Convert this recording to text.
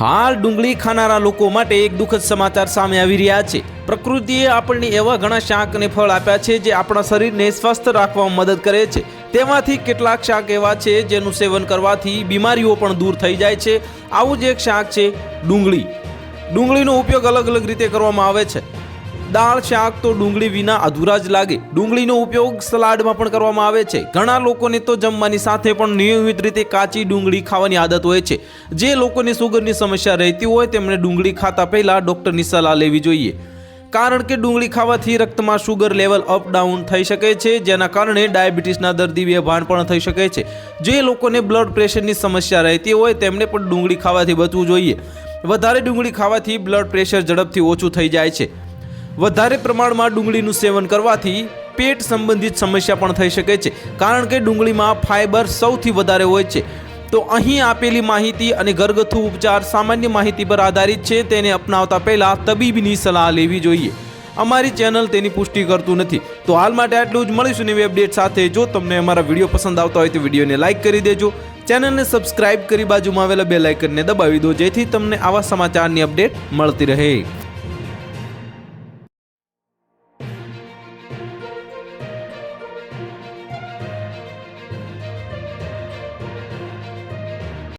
હાલ ડુંગળી ખાનારા લોકો માટે એક દુઃખદ સમાચાર સામે આવી રહ્યા છે. પ્રકૃતિએ આપણને એવા ઘણા શાક અને ફળ આપ્યા છે જે આપણા શરીરને સ્વસ્થ રાખવામાં મદદ કરે છે. તેમાંથી કેટલાક શાક એવા છે જેનું સેવન કરવાથી બીમારીઓ પણ દૂર થઈ જાય છે. આવું જ એક શાક છે ડુંગળી. ડુંગળીનો ઉપયોગ અલગ અલગ રીતે કરવામાં આવે છે. દાળ, શાક તો ડુંગળી વિના અધૂરા જ લાગે. ડુંગળીનો ઉપયોગ સલાડમાં પણ કરવામાં આવે છે. ઘણા લોકોને તો જમવાની સાથે પણ નિયમિત રીતે કાચી ડુંગળી ખાવાની આદત હોય છે. જે લોકોને સુગરની સમસ્યા રહેતી હોય તેમણે ડુંગળી ખાતા પહેલાં ડૉક્ટરની સલાહ લેવી જોઈએ. કારણ કે ડુંગળી ખાવાથી રક્તમાં શુગર લેવલ અપ ડાઉન થઈ શકે છે, જેના કારણે ડાયાબિટીસના દર્દી બેભાન પણ થઈ શકે છે. જે લોકોને બ્લડ પ્રેશરની સમસ્યા રહેતી હોય તેમણે પણ ડુંગળી ખાવાથી બચવું જોઈએ. વધારે ડુંગળી ખાવાથી બ્લડ પ્રેશર ઝડપથી ઓછું થઈ જાય છે. વધારે પ્રમાણમાં ડુંગળીનું સેવન કરવાથી પેટ સંબંધિત સમસ્યા પણ થઈ શકે છે. કારણ કે ડુંગળીમાં ફાઇબર સૌથી વધારે હોય છે. તો અહીં આપેલી માહિતી અને ઘરગથ્થુ ઉપચાર સામાન્ય માહિતી પર આધારિત છે. તેને અપનાવતા પહેલાં તબીબની સલાહ લેવી જોઈએ. અમારી ચેનલ તેની પુષ્ટિ કરતું નથી. તો હાલ માટે આટલું જ. મળીશું નવી અપડેટ સાથે. જો તમને અમારા વીડિયો પસંદ આવતા હોય તો વિડીયોને લાઇક કરી દેજો. ચેનલને સબસ્ક્રાઇબ કરી બાજુમાં આવેલા બે લાઇકનને દબાવી દો. જેથી તમને આવા સમાચારની અપડેટ મળતી રહે.